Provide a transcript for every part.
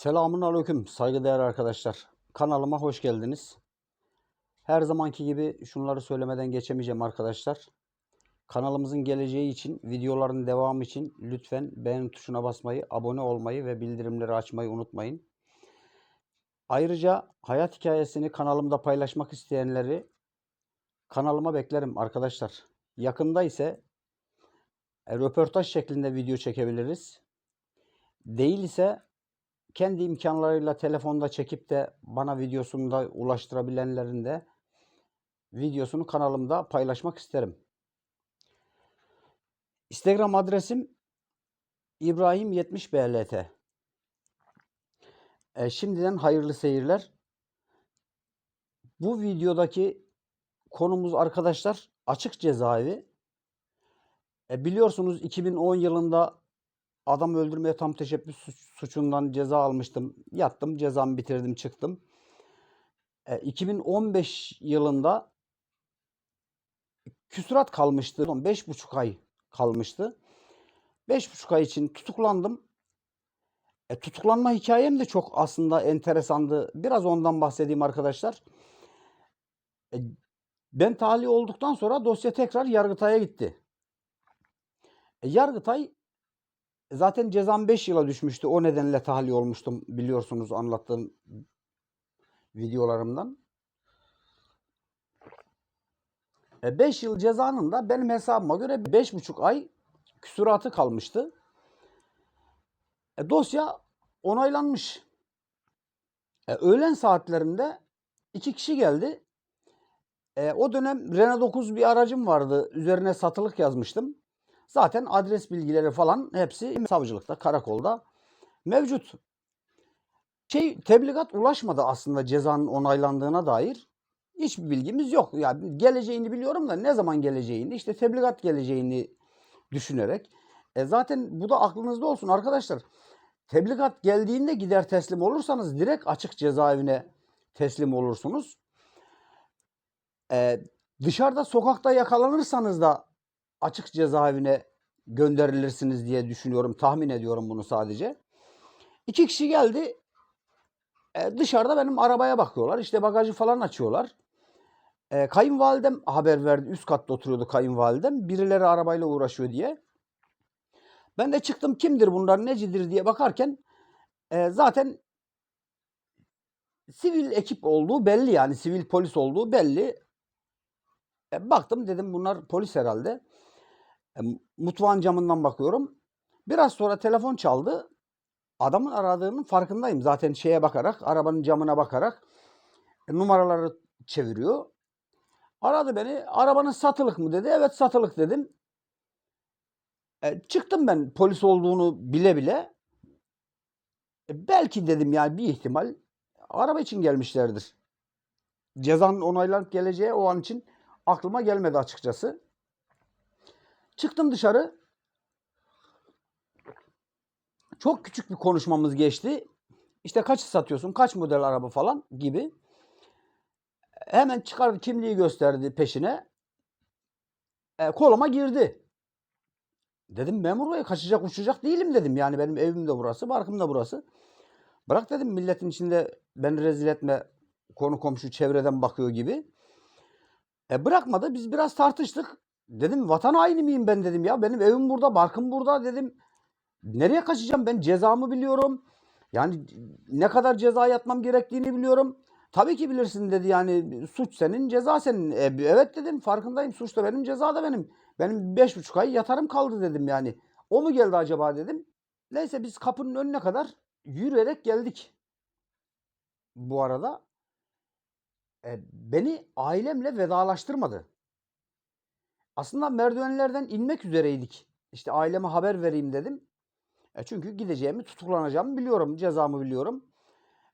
Selamun aleyküm saygıdeğer arkadaşlar. Kanalıma hoş geldiniz. Her zamanki gibi şunları söylemeden geçemeyeceğim arkadaşlar. Kanalımızın geleceği için, videoların devamı için lütfen beğen tuşuna basmayı, abone olmayı ve bildirimleri açmayı unutmayın. Ayrıca hayat hikayesini kanalımda paylaşmak isteyenleri kanalıma beklerim arkadaşlar. Yakında ise röportaj şeklinde video çekebiliriz. Değil ise kendi imkanlarıyla telefonda çekip de bana videosunu da ulaştırabilenlerin de videosunu kanalımda paylaşmak isterim. Instagram adresim İbrahim70BLT. E, şimdiden hayırlı seyirler. Bu videodaki konumuz arkadaşlar açık cezaevi. E, biliyorsunuz 2010 yılında adam öldürmeye tam teşebbüs suçundan ceza almıştım. Yattım, cezamı bitirdim, çıktım. E, 2015 yılında küsurat kalmıştı. 5,5 ay kalmıştı. 5,5 ay için tutuklandım. E, tutuklanma hikayem de çok aslında enteresandı. Biraz ondan bahsedeyim arkadaşlar. E, ben tahliye olduktan sonra dosya tekrar Yargıtay'a gitti. E, Yargıtay zaten cezam 5 yıla düşmüştü. O nedenle tahliye olmuştum biliyorsunuz anlattığım videolarımdan. 5 yıl cezanın da benim hesabıma göre 5,5 ay küsuratı kalmıştı. E, dosya onaylanmış. E, öğlen saatlerinde iki kişi geldi. E, o dönem Renault 9 bir aracım vardı. Üzerine satılık yazmıştım. Zaten adres bilgileri falan hepsi savcılıkta, karakolda mevcut. Şey tebligat ulaşmadı aslında cezanın onaylandığına dair. Hiçbir bilgimiz yok. Yani geleceğini biliyorum da ne zaman geleceğini, işte tebligat geleceğini düşünerek. E zaten bu da aklınızda olsun arkadaşlar. Tebligat geldiğinde gider teslim olursanız direkt açık cezaevine teslim olursunuz. E, dışarıda sokakta yakalanırsanız da açık cezaevine gönderilirsiniz diye düşünüyorum. Tahmin ediyorum bunu sadece. İki kişi geldi. E, dışarıda benim arabaya bakıyorlar. İşte bagajı falan açıyorlar. E, kayınvalidem haber verdi. Üst katta oturuyordu kayınvalidem. Birileri arabayla uğraşıyor diye. Ben de çıktım kimdir bunlar necidir diye bakarken e, zaten sivil ekip olduğu belli yani sivil polis olduğu belli. E, baktım dedim bunlar polis herhalde. Mutfağın camından bakıyorum. Biraz sonra telefon çaldı. Adamın aradığının farkındayım. Zaten şeye bakarak, arabanın camına bakarak e, numaraları çeviriyor. Aradı beni. Arabanın satılık mı dedi. Evet satılık dedim. E, çıktım ben polis olduğunu bile bile. E, belki dedim yani bir ihtimal araba için gelmişlerdir. Cezanın onaylanıp geleceği o an için aklıma gelmedi açıkçası. Çıktım dışarı. Çok küçük bir konuşmamız geçti. İşte kaçı satıyorsun, kaç model araba falan gibi. Hemen çıkardı kimliği gösterdi peşine. E, koluma girdi. Dedim memur bey kaçacak uçacak değilim dedim. Yani benim evim de burası, barkım da burası. Bırak dedim milletin içinde beni rezil etme konu komşu çevreden bakıyor gibi. E bırakmadı. Biz biraz tartıştık. Dedim vatan haini miyim ben dedim ya. Benim evim burada, barkım burada dedim. Nereye kaçacağım ben cezamı biliyorum. Yani ne kadar ceza yatmam gerektiğini biliyorum. Tabii ki bilirsin dedi yani suç senin ceza senin. E, evet dedim farkındayım suç da benim ceza da benim. Benim beş buçuk ay yatarım kaldı dedim yani. O mu geldi acaba dedim. Neyse biz kapının önüne kadar yürüyerek geldik. Bu arada e, beni ailemle vedalaştırmadı. Aslında merdivenlerden inmek üzereydik. İşte aileme haber vereyim dedim. E çünkü gideceğimi, tutuklanacağımı biliyorum, cezamı biliyorum.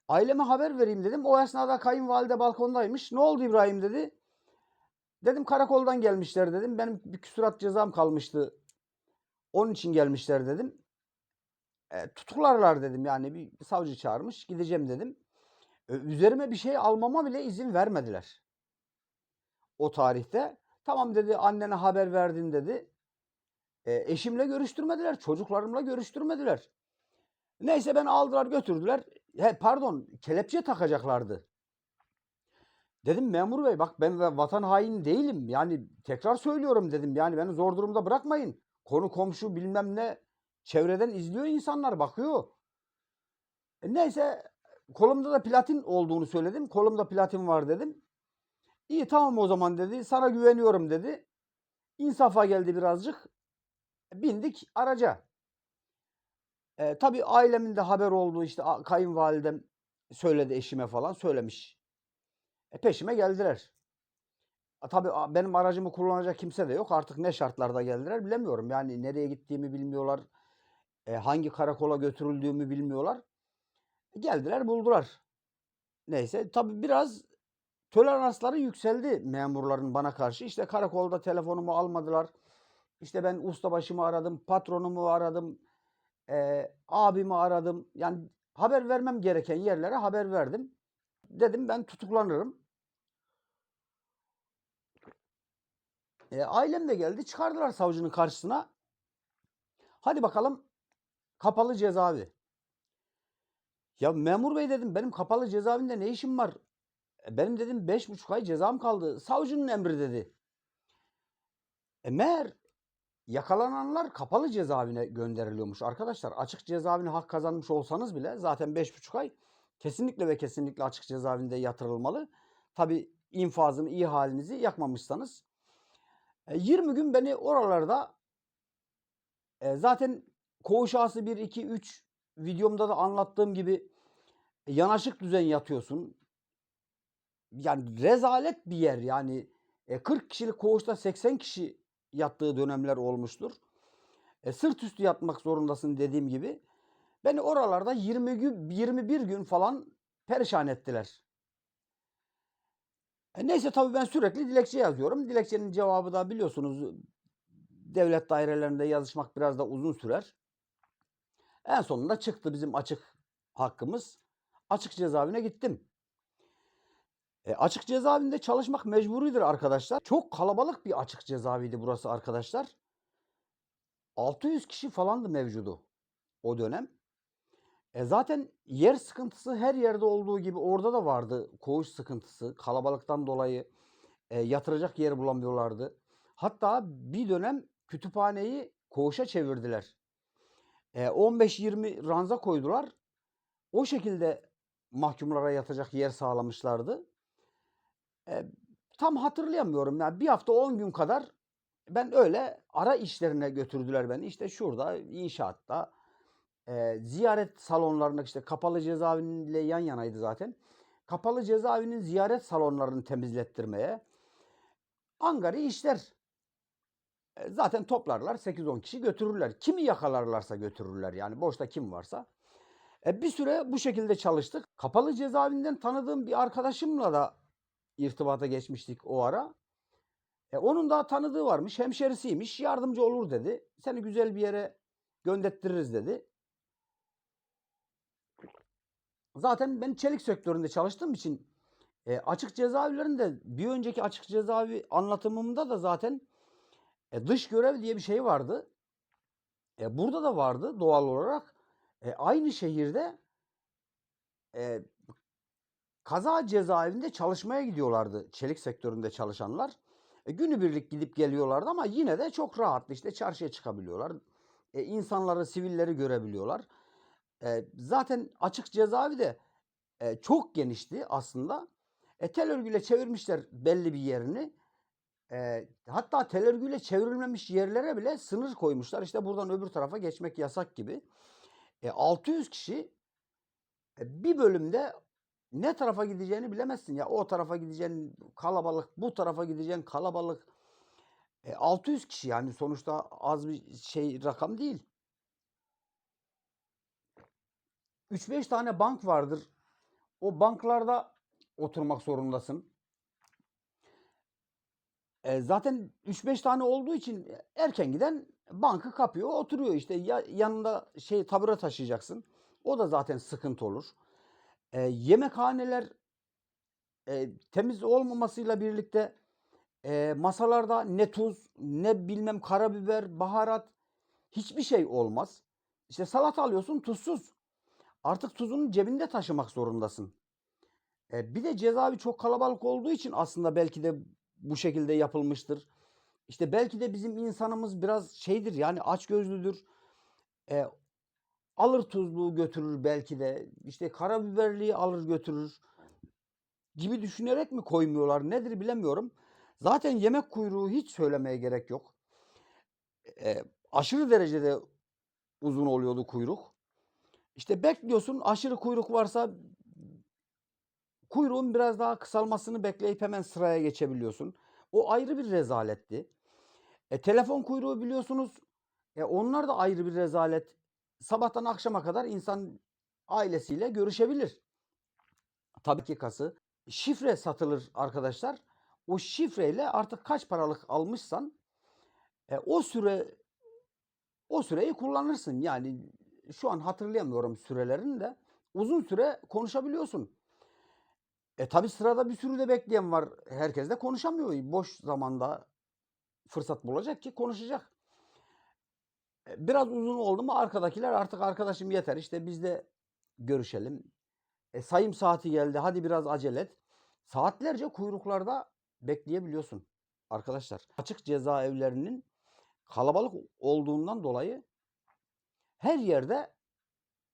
Aileme haber vereyim dedim. O esnada kayınvalide balkondaymış. Ne oldu İbrahim dedi. Dedim karakoldan gelmişler dedim. Benim bir küsurat cezam kalmıştı. Onun için gelmişler dedim. E, tutuklarlar dedim yani bir savcı çağırmış gideceğim dedim. E, üzerime bir şey almama bile izin vermediler. O tarihte. Tamam dedi annene haber verdin dedi. E, eşimle görüştürmediler. Çocuklarımla görüştürmediler. Neyse beni aldılar götürdüler. He, pardon kelepçe takacaklardı. Dedim memur bey bak ben vatan haini değilim. Yani tekrar söylüyorum dedim. Yani beni zor durumda bırakmayın. Konu komşu bilmem ne çevreden izliyor insanlar bakıyor. E, neyse kolumda da platin olduğunu söyledim. Kolumda platin var dedim. İyi tamam o zaman dedi. Sana güveniyorum dedi. İnsafa geldi birazcık. Bindik araca. E, tabii ailemin de haber olduğu işte kayınvalidem söyledi eşime falan söylemiş. E, peşime geldiler. A, tabii benim aracımı kullanacak kimse de yok. Artık ne şartlarda geldiler bilemiyorum. Yani nereye gittiğimi bilmiyorlar. E, hangi karakola götürüldüğümü bilmiyorlar. Geldiler buldular. Neyse tabii biraz toleransları yükseldi memurların bana karşı. İşte karakolda telefonumu almadılar. İşte ben ustabaşımı aradım, patronumu aradım, eee, abimi aradım. Yani haber vermem gereken yerlere haber verdim. Dedim ben tutuklanırım. E, ailem de geldi. Çıkardılar savcının karşısına. Hadi bakalım kapalı cezaevi. Ya memur bey dedim benim kapalı cezaevinde ne işim var? Benim dedim beş buçuk ay cezam kaldı. Savcının emri dedi. E meğer yakalananlar kapalı cezaevine gönderiliyormuş arkadaşlar. Açık cezaevine hak kazanmış olsanız bile zaten beş buçuk ay kesinlikle ve kesinlikle açık cezaevinde yatırılmalı. Tabi infazını iyi halinizi yakmamışsanız. E, 20 gün beni oralarda e, zaten koğuş ağası 1, 2, 3 videomda da anlattığım gibi e, yanaşık düzen yatıyorsun. Yani rezalet bir yer yani. E, 40 kişilik koğuşta 80 kişi yattığı dönemler olmuştur. E, sırt üstü yatmak zorundasın dediğim gibi. Beni oralarda 20 gün 21 gün falan perişan ettiler. E, neyse tabii ben sürekli dilekçe yazıyorum. Dilekçenin cevabı da biliyorsunuz devlet dairelerinde yazışmak biraz da uzun sürer. En sonunda çıktı bizim açık hakkımız. Açık cezaevine gittim. E, açık cezaevinde çalışmak mecburidir arkadaşlar. Çok kalabalık bir açık cezaeviydi burası arkadaşlar. 600 kişi falandı mevcudu o dönem. E zaten yer sıkıntısı her yerde olduğu gibi orada da vardı. Koğuş sıkıntısı. Kalabalıktan dolayı e, yatıracak yer bulamıyorlardı. Hatta bir dönem kütüphaneyi koğuşa çevirdiler. E, 15-20 ranza koydular. O şekilde mahkumlara yatacak yer sağlamışlardı. Tam hatırlayamıyorum. Yani bir hafta 10 gün kadar ben öyle ara işlerine götürdüler beni. İşte şurada inşaatta e, ziyaret salonlarında işte kapalı cezaeviyle yan yanaydı zaten. Kapalı cezaevinin ziyaret salonlarını temizlettirmeye angari işler. E, zaten toplarlar 8-10 kişi götürürler. Kimi yakalarlarsa götürürler yani boşta kim varsa. E, bir süre bu şekilde çalıştık. Kapalı cezaevinden tanıdığım bir arkadaşımla da irtibata geçmiştik o ara. E, onun daha tanıdığı varmış, hemşerisiymiş, yardımcı olur dedi. Seni güzel bir yere gönderttiririz dedi. Zaten ben çelik sektöründe çalıştığım için e, açık cezaevlerinde bir önceki açık cezaevi anlatımımda da zaten e, dış görev diye bir şey vardı. E, burada da vardı doğal olarak. E, aynı şehirde e, kaza cezaevinde çalışmaya gidiyorlardı çelik sektöründe çalışanlar. E, günübirlik gidip geliyorlardı ama yine de çok rahatlı işte çarşıya çıkabiliyorlar. E, insanları, sivilleri görebiliyorlar. E, zaten açık cezaevi de e, çok genişti aslında. E, tel örgüyle çevirmişler belli bir yerini. E, hatta tel örgüyle çevrilmemiş yerlere bile sınır koymuşlar. İşte buradan öbür tarafa geçmek yasak gibi. E, 600 kişi e, bir bölümde ne tarafa gideceğini bilemezsin ya. O tarafa gideceğin kalabalık, bu tarafa gideceğin kalabalık. E, 600 kişi yani sonuçta az bir şey rakam değil. 3-5 tane bank vardır. O banklarda oturmak zorundasın. E, zaten 3-5 tane olduğu için erken giden bankı kapıyor, oturuyor işte. Ya, yanında şey tabure taşıyacaksın. O da zaten sıkıntı olur. E, yemekhaneler e, temiz olmamasıyla birlikte e, masalarda ne tuz, ne bilmem karabiber, baharat hiçbir şey olmaz. İşte salata alıyorsun tuzsuz. artık tuzunu cebinde taşımak zorundasın. E, bir de cezaevi çok kalabalık olduğu için aslında belki de bu şekilde yapılmıştır. İşte belki de bizim insanımız biraz şeydir yani açgözlüdür. E, alır tuzluğu götürür belki de. İşte karabiberliği alır götürür gibi düşünerek mi koymuyorlar nedir bilemiyorum. Zaten yemek kuyruğu hiç söylemeye gerek yok. E, aşırı derecede uzun oluyordu kuyruk. İşte bekliyorsun aşırı kuyruk varsa kuyruğun biraz daha kısalmasını bekleyip hemen sıraya geçebiliyorsun. O ayrı bir rezaletti. E, telefon kuyruğu biliyorsunuz. E, onlar da ayrı bir rezalet. Sabahtan akşama kadar insan ailesiyle görüşebilir. Tabii ki kası. Şifre satılır arkadaşlar. O şifreyle artık kaç paralık almışsan e, o süre o süreyi kullanırsın. Yani şu an hatırlayamıyorum sürelerini de uzun süre konuşabiliyorsun. E tabi sırada bir sürü de bekleyen var. Herkes de konuşamıyor. Boş zamanda fırsat bulacak ki konuşacak. E, Biraz uzun oldu mu arkadakiler artık arkadaşım yeter işte biz de görüşelim. E, sayım saati geldi hadi biraz acele et. Saatlerce kuyruklarda bekleyebiliyorsun arkadaşlar. Açık cezaevlerinin kalabalık olduğundan dolayı her yerde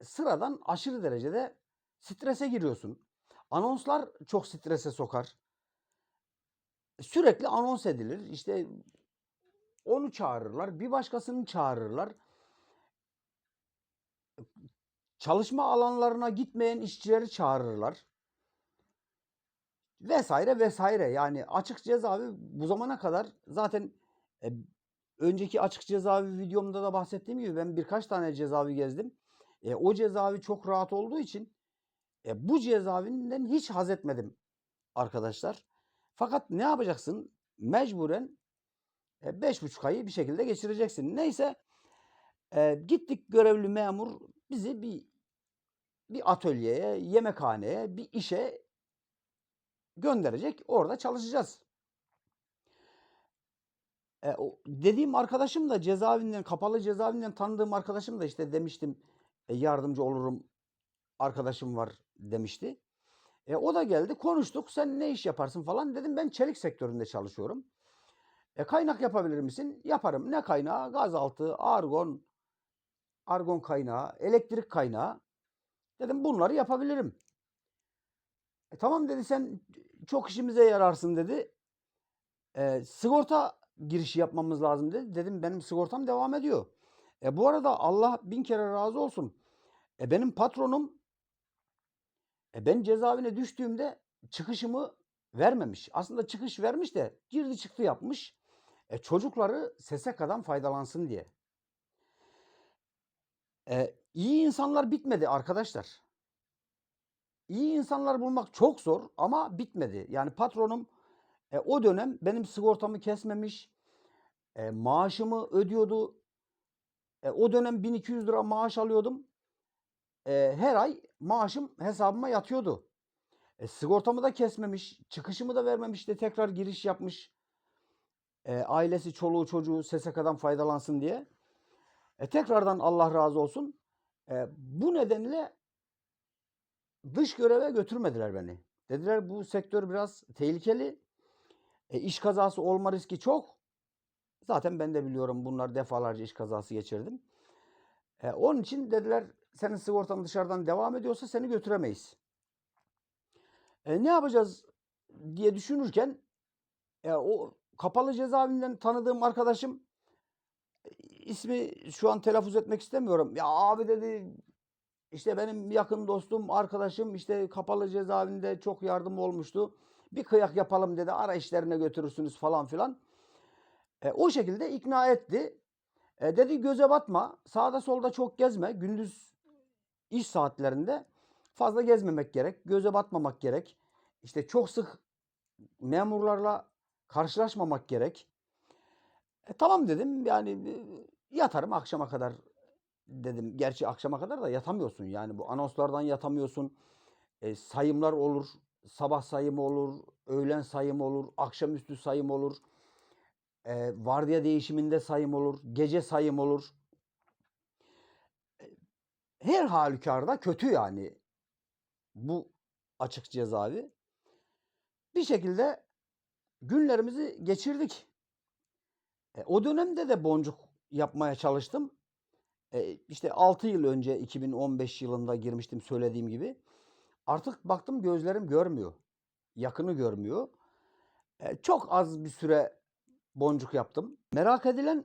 sıradan aşırı derecede strese giriyorsun. Anonslar çok strese sokar. Sürekli anons edilir. İşte onu çağırırlar, bir başkasını çağırırlar. Çalışma alanlarına gitmeyen işçileri çağırırlar. Vesaire vesaire. Yani açık cezaevi bu zamana kadar zaten e, önceki açık cezaevi videomda da bahsettiğim gibi ben birkaç tane cezaevi gezdim. E, o cezaevi çok rahat olduğu için e, bu cezaevinden hiç haz etmedim arkadaşlar. Fakat ne yapacaksın? Mecburen e, beş buçuk ayı bir şekilde geçireceksin. Neyse e, gittik görevli memur bizi bir bir atölyeye, yemekhaneye, bir işe gönderecek. Orada çalışacağız. E, o dediğim arkadaşım da cezaevinden, kapalı cezaevinden tanıdığım arkadaşım da işte demiştim e, yardımcı olurum arkadaşım var demişti. E, o da geldi konuştuk sen ne iş yaparsın falan dedim ben çelik sektöründe çalışıyorum. E, kaynak yapabilir misin? Yaparım. Ne kaynağı? Gazaltı, argon, argon kaynağı, elektrik kaynağı. Dedim bunları yapabilirim. E, tamam dedi sen çok işimize yararsın dedi. E, sigorta girişi yapmamız lazım dedi. Dedim benim sigortam devam ediyor. E, bu arada Allah bin kere razı olsun. E, benim patronum e, ben cezaevine düştüğümde çıkışımı vermemiş. Aslında çıkış vermiş de girdi çıktı yapmış. E, çocukları SSK'dan faydalansın diye. E, iyi insanlar bitmedi arkadaşlar. İyi insanlar bulmak çok zor ama bitmedi. Yani patronum e, o dönem benim sigortamı kesmemiş, e, maaşımı ödüyordu. E, o dönem 1200 lira maaş alıyordum. E, her ay maaşım hesabıma yatıyordu. E, sigortamı da kesmemiş, çıkışımı da vermemiş de tekrar giriş yapmış. E, ailesi, çoluğu, çocuğu SSK'dan faydalansın diye. E, tekrardan Allah razı olsun. E, bu nedenle dış göreve götürmediler beni. Dediler bu sektör biraz tehlikeli. E, iş kazası olma riski çok. Zaten ben de biliyorum bunlar defalarca iş kazası geçirdim. E, onun için dediler senin sigortan dışarıdan devam ediyorsa seni götüremeyiz. E, ne yapacağız diye düşünürken e, o kapalı cezaevinden tanıdığım arkadaşım e, ismi şu an telaffuz etmek istemiyorum. Ya abi dedi işte benim yakın dostum, arkadaşım işte kapalı cezaevinde çok yardım olmuştu. Bir kıyak yapalım dedi. Ara işlerine götürürsünüz falan filan. E, o şekilde ikna etti. E, dedi göze batma. Sağda solda çok gezme. Gündüz iş saatlerinde fazla gezmemek gerek. Göze batmamak gerek. İşte çok sık memurlarla karşılaşmamak gerek. E, tamam dedim. Yani e, yatarım akşama kadar dedim. Gerçi akşama kadar da yatamıyorsun. Yani bu anonslardan yatamıyorsun. E, sayımlar olur. Sabah sayımı olur. Öğlen sayımı olur. Akşamüstü sayım olur. E, vardiya değişiminde sayım olur. Gece sayım olur. her halükarda kötü yani bu açık cezaevi. Bir şekilde günlerimizi geçirdik. E, o dönemde de boncuk yapmaya çalıştım. E, işte 6 yıl önce 2015 yılında girmiştim söylediğim gibi. Artık baktım gözlerim görmüyor. Yakını görmüyor. E, çok az bir süre boncuk yaptım. Merak edilen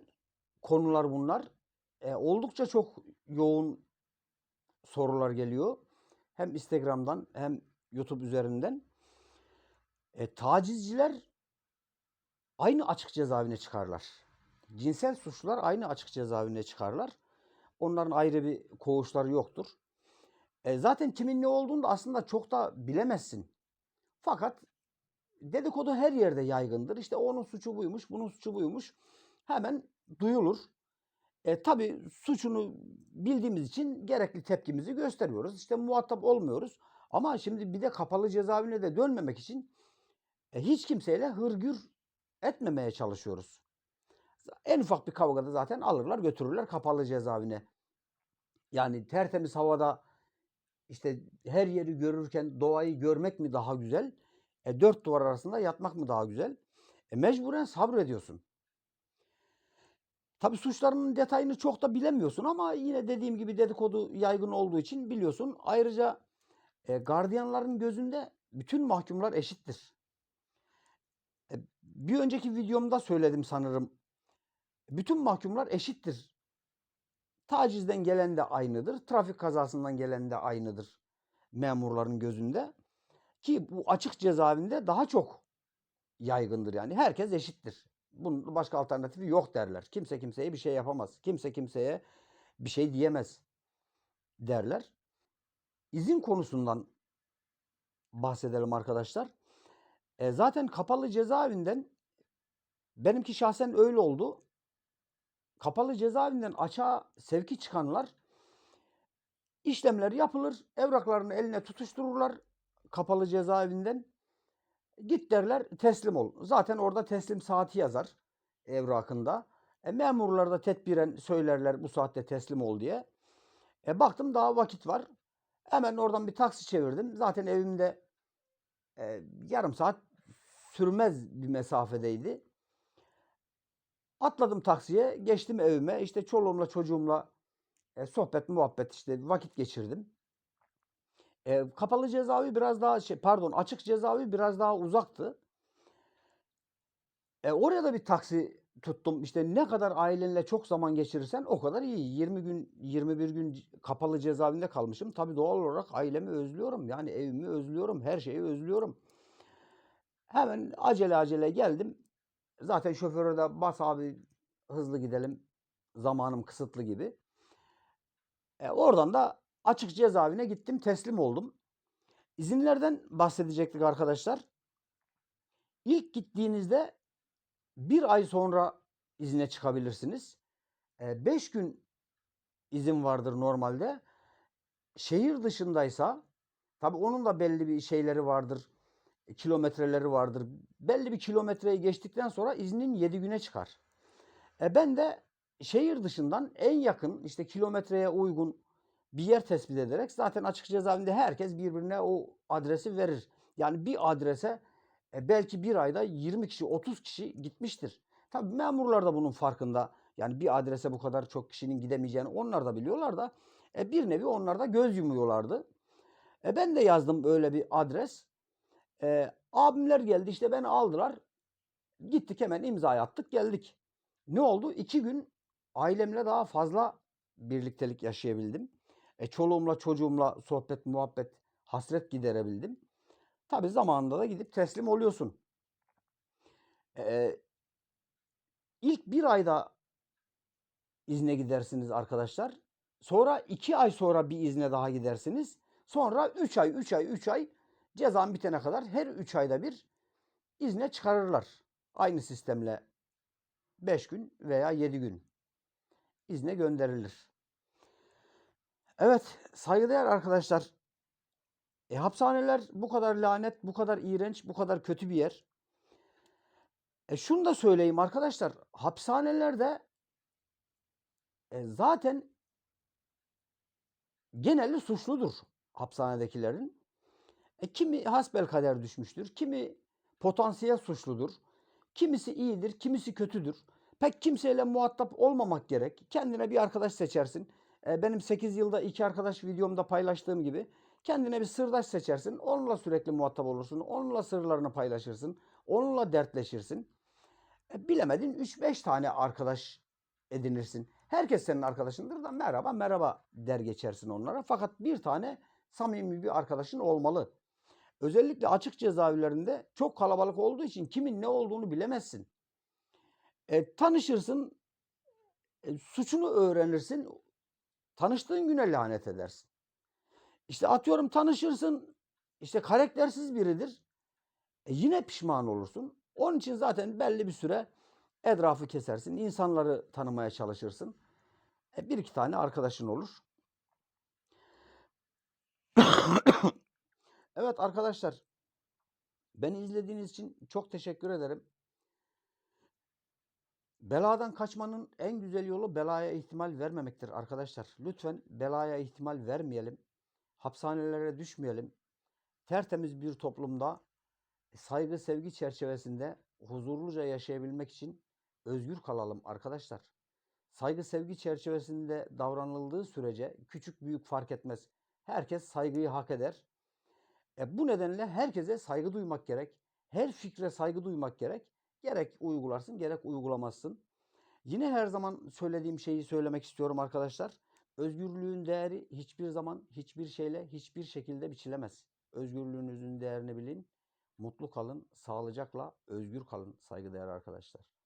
konular bunlar. E, oldukça çok yoğun sorular geliyor. Hem Instagram'dan hem YouTube üzerinden. E, tacizciler aynı açık cezaevine çıkarlar. Cinsel suçlular aynı açık cezaevine çıkarlar. Onların ayrı bir koğuşları yoktur. E, zaten kimin ne olduğunu da aslında çok da bilemezsin. Fakat dedikodu her yerde yaygındır. İşte onun suçu buymuş, bunun suçu buymuş. Hemen duyulur. E, tabii suçunu bildiğimiz için gerekli tepkimizi gösteriyoruz. İşte muhatap olmuyoruz. Ama şimdi bir de kapalı cezaevine de dönmemek için e, hiç kimseyle hırgür etmemeye çalışıyoruz. En ufak bir kavgada zaten alırlar götürürler kapalı cezaevine. Yani tertemiz havada işte her yeri görürken doğayı görmek mi daha güzel? E, dört duvar arasında yatmak mı daha güzel? E, mecburen sabrediyorsun. Tabii suçlarının detayını çok da bilemiyorsun ama yine dediğim gibi dedikodu yaygın olduğu için biliyorsun. Ayrıca e, gardiyanların gözünde bütün mahkumlar eşittir. Bir önceki videomda söyledim sanırım. Bütün mahkumlar eşittir. Tacizden gelen de aynıdır. Trafik kazasından gelen de aynıdır memurların gözünde. Ki bu açık cezaevinde daha çok yaygındır yani. Herkes eşittir. Bunun başka alternatifi yok derler. Kimse kimseye bir şey yapamaz. Kimse kimseye bir şey diyemez derler. İzin konusundan bahsedelim arkadaşlar. E, zaten kapalı cezaevinden benimki şahsen öyle oldu. Kapalı cezaevinden açığa sevki çıkanlar işlemler yapılır. Evraklarını eline tutuştururlar kapalı cezaevinden. Git derler teslim ol. Zaten orada teslim saati yazar evrakında. E, memurlar da tedbiren söylerler bu saatte teslim ol diye. E, baktım daha vakit var. Hemen oradan bir taksi çevirdim. Zaten evimde e, yarım saat sürmez bir mesafedeydi. Atladım taksiye, geçtim evime. İşte çoluğumla çocuğumla e, sohbet, muhabbet işte vakit geçirdim. E, kapalı cezaevi biraz daha şey pardon açık cezaevi biraz daha uzaktı. E, oraya da bir taksi tuttum. İşte ne kadar ailenle çok zaman geçirirsen o kadar iyi. 20 gün 21 gün kapalı cezaevinde kalmışım. Tabii doğal olarak ailemi özlüyorum. Yani evimi özlüyorum. Her şeyi özlüyorum. Hemen acele acele geldim. Zaten şoföre de bas abi hızlı gidelim. Zamanım kısıtlı gibi. E, oradan da açık cezaevine gittim teslim oldum. İzinlerden bahsedecektik arkadaşlar. İlk gittiğinizde bir ay sonra izine çıkabilirsiniz. 5 gün izin vardır normalde. Şehir dışındaysa tabi onun da belli bir şeyleri vardır. Kilometreleri vardır. Belli bir kilometreyi geçtikten sonra iznin 7 güne çıkar. E ben de şehir dışından en yakın işte kilometreye uygun bir yer tespit ederek zaten açık cezaevinde herkes birbirine o adresi verir. Yani bir adrese e, belki bir ayda 20 kişi 30 kişi gitmiştir. Tabii memurlar da bunun farkında. Yani bir adrese bu kadar çok kişinin gidemeyeceğini onlar da biliyorlar da e, bir nevi onlar da göz yumuyorlardı. E, ben de yazdım öyle bir adres. E, abimler geldi işte beni aldılar. Gittik hemen imza attık geldik. Ne oldu? İki gün ailemle daha fazla birliktelik yaşayabildim. E, çoluğumla çocuğumla sohbet muhabbet hasret giderebildim. Tabi zamanında da gidip teslim oluyorsun. E, ilk bir ayda izne gidersiniz arkadaşlar. Sonra iki ay sonra bir izne daha gidersiniz. Sonra üç ay, üç ay, üç ay cezan bitene kadar her üç ayda bir izne çıkarırlar. Aynı sistemle beş gün veya yedi gün izne gönderilir. Evet saygıdeğer arkadaşlar. E, hapishaneler bu kadar lanet, bu kadar iğrenç, bu kadar kötü bir yer. E, şunu da söyleyeyim arkadaşlar. Hapishanelerde e, zaten geneli suçludur hapishanedekilerin. E, kimi hasbelkader düşmüştür, kimi potansiyel suçludur, kimisi iyidir, kimisi kötüdür. Pek kimseyle muhatap olmamak gerek. Kendine bir arkadaş seçersin. E, benim 8 yılda iki arkadaş videomda paylaştığım gibi kendine bir sırdaş seçersin. Onunla sürekli muhatap olursun. Onunla sırlarını paylaşırsın. Onunla dertleşirsin. E, bilemedin 3-5 tane arkadaş edinirsin. Herkes senin arkadaşındır da merhaba merhaba der geçersin onlara. Fakat bir tane samimi bir arkadaşın olmalı. Özellikle açık cezaevlerinde çok kalabalık olduğu için kimin ne olduğunu bilemezsin. E, tanışırsın, e, suçunu öğrenirsin, tanıştığın güne lanet edersin. İşte atıyorum tanışırsın, işte karaktersiz biridir. E, yine pişman olursun. Onun için zaten belli bir süre etrafı kesersin, insanları tanımaya çalışırsın. E, bir iki tane arkadaşın olur. Evet arkadaşlar, beni izlediğiniz için çok teşekkür ederim. Beladan kaçmanın en güzel yolu belaya ihtimal vermemektir arkadaşlar. Lütfen belaya ihtimal vermeyelim. Hapishanelere düşmeyelim. Tertemiz bir toplumda saygı sevgi çerçevesinde huzurluca yaşayabilmek için özgür kalalım arkadaşlar. Saygı sevgi çerçevesinde davranıldığı sürece küçük büyük fark etmez. Herkes saygıyı hak eder. E, bu nedenle herkese saygı duymak gerek. Her fikre saygı duymak gerek. Gerek uygularsın gerek uygulamazsın. Yine her zaman söylediğim şeyi söylemek istiyorum arkadaşlar. Özgürlüğün değeri hiçbir zaman hiçbir şeyle hiçbir şekilde biçilemez. Özgürlüğünüzün değerini bilin. Mutlu kalın, sağlıcakla özgür kalın saygıdeğer arkadaşlar.